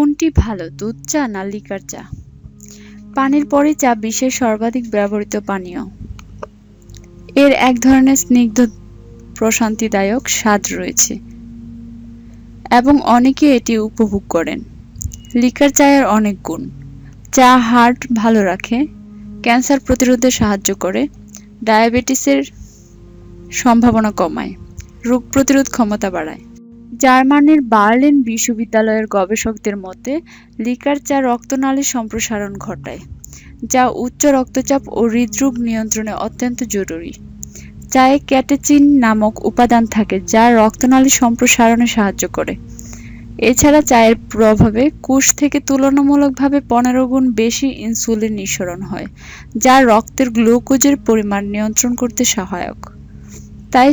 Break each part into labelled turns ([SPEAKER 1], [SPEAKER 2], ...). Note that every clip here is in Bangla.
[SPEAKER 1] কোনটি ভালো, দুধ চা না লিকার চা? পানির পরে চা বিশ্বের সর্বাধিক ব্যবহৃত পানীয়। এর এক ধরনের স্নিগ্ধ প্রশান্তিদায়ক স্বাদ রয়েছে। এবং অনেকে এটি উপভোগ করেন। লিকার চায়ের অনেক গুণ। চা হার্ট ভালো রাখে, ক্যান্সার প্রতিরোধে সাহায্য করে, ডায়াবেটিসের সম্ভাবনা কমায়, রোগ প্রতিরোধ ক্ষমতা বাড়ায়। জার্মানির বার্লিন বিশ্ববিদ্যালয়ের গবেষকদের মতে লিকার চা রক্তনালীর সম্প্রসারণ ঘটায়, যা উচ্চ রক্তচাপ ও হৃদরোগ নিয়ন্ত্রণে অত্যন্ত জরুরি। চায়ে ক্যাটেচিন নামক উপাদান থাকে যা রক্তনালী সম্প্রসারণে সাহায্য করে। এছাড়া চায়ের প্রভাবে কোষ থেকে তুলনামূলকভাবে পনেরো গুণ বেশি ইনসুলিন নিঃসরণ হয়, যা রক্তের গ্লুকোজের পরিমাণ নিয়ন্ত্রণ করতে সহায়ক। তাই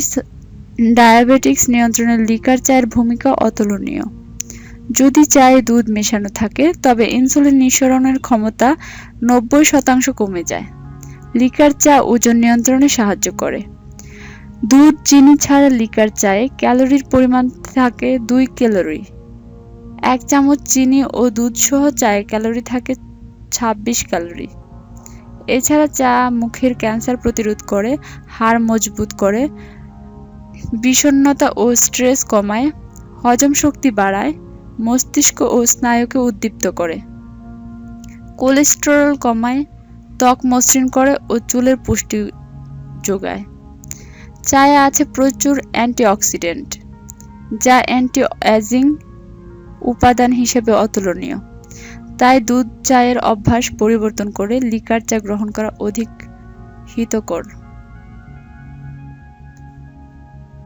[SPEAKER 1] ডায়াবেটিক্স নিয়ন্ত্রণে লিকার চায়ের ভূমিকা অতুলনীয়। যদি চায়ে দুধ মেশানো থাকে, তবে ইনসুলিন নিঃসরণের ক্ষমতা নব্বই শতাংশ কমে যায়। লিকার চা ওজন নিয়ন্ত্রণে সাহায্য করে। দুধ চিনি ছাড়া লিকার চায়ে ক্যালোরির পরিমাণ থাকে দুই ক্যালোরি। এক চামচ চিনি ও দুধসহ চায়ে ক্যালোরি থাকে ছাব্বিশ ক্যালোরি। এছাড়া চা মুখের ক্যান্সার প্রতিরোধ করে, হাড় মজবুত করে বিষণ্ণতা ও স্ট্রেস কমায়, হজম শক্তি বাড়ায়, মস্তিষ্ক ও স্নায়ুকে উদ্দীপ্ত করে। কোলেস্টেরল কমায়, ত্বক মসৃণ করে ও চুলের পুষ্টি যোগায়। চায়ে আছে প্রচুর অ্যান্টিঅক্সিডেন্ট, যা অ্যান্টি এজিং উপাদান হিসেবে অতুলনীয়। তাই দুধ চায়ের অভ্যাস পরিবর্তন করে লিকার চা গ্রহণ করা অধিক হিতকর।